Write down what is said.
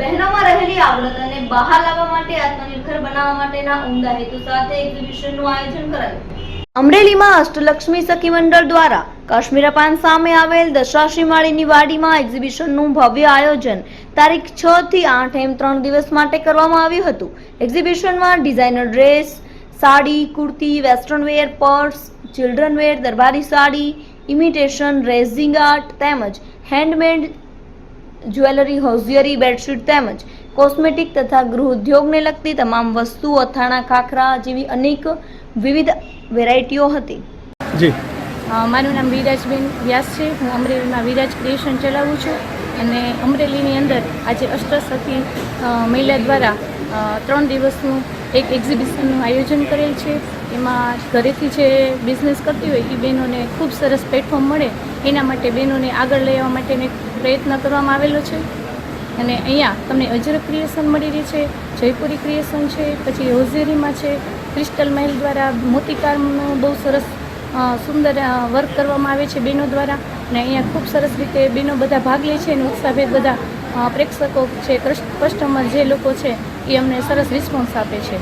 બહેનોમાં રહેલી આવડતને બહાર લાવવા માટે, આત્મનિર્ભર બનાવવા માટેના ઉમદા હેતુ સાથે એક્ઝિબિશનનું આયોજન કરાયું. અમરેલીમાં અષ્ટલક્ષ્મી સખી મંડળ દ્વારા કાશ્મીરા પાન સામે આવેલ દશાશ્રી માળીની વાડીમાં એક્ઝિબિશનનું ભવ્ય આયોજન તારીખ છ થી આઠ એમ ત્રણ દિવસ માટે કરવામાં આવ્યું હતું. એક્ઝિબિશનમાં designer dress sari, kurti western wear purse children wear દરબારી સાડી ઇમિટેશન રેઝિંગ આર્ટ તેમજ હેન્ડમેડ જ્વેલરી હોઝિયરી બેડશીટ તેમજ કોસ્મેટિક તથા ગૃહ ઉદ્યોગને લગતી તમામ વસ્તુઓ અથાણા ખાખરા જેવી અનેક વિવિધ વેરાયટીઓ હતી. જી. મારું નામ વિરાજબેન વ્યાસ છે. હું અમરેલીમાં વિરાજ ક્રિએશન ચલાવું છું અને અમરેલીની અંદર આજે અષ્ટસખી મહિલા દ્વારા ત્રણ દિવસનું એક એક્ઝિબિશનનું આયોજન કરેલ છે. એમાં ઘરેથી જે બિઝનેસ કરતી હોય એ બહેનોને ખૂબ સરસ પ્લેટફોર્મ મળે એના માટે બહેનોને આગળ લેવા માટેનો એક પ્રયત્ન કરવામાં આવેલો છે. અને અહીંયા તમને અજરક ક્રિએશન મળી રહી છે, જયપુરી ક્રિએશન છે, પછી હોઝેરીમાં છે, ક્રિસ્ટલ મહેલ દ્વારા મોતીકામનું બહુ સરસ સુંદર વર્ક કરવામાં આવે છે બહેનો દ્વારા. અને અહીંયા ખૂબ સરસ રીતે બહેનો બધા ભાગ લે છે અને ઉત્સાહભેર બધા પ્રેક્ષકો છે કસ્ટમર જે લોકો છે એ અમને સરસ રિસ્પોન્સ આપે છે.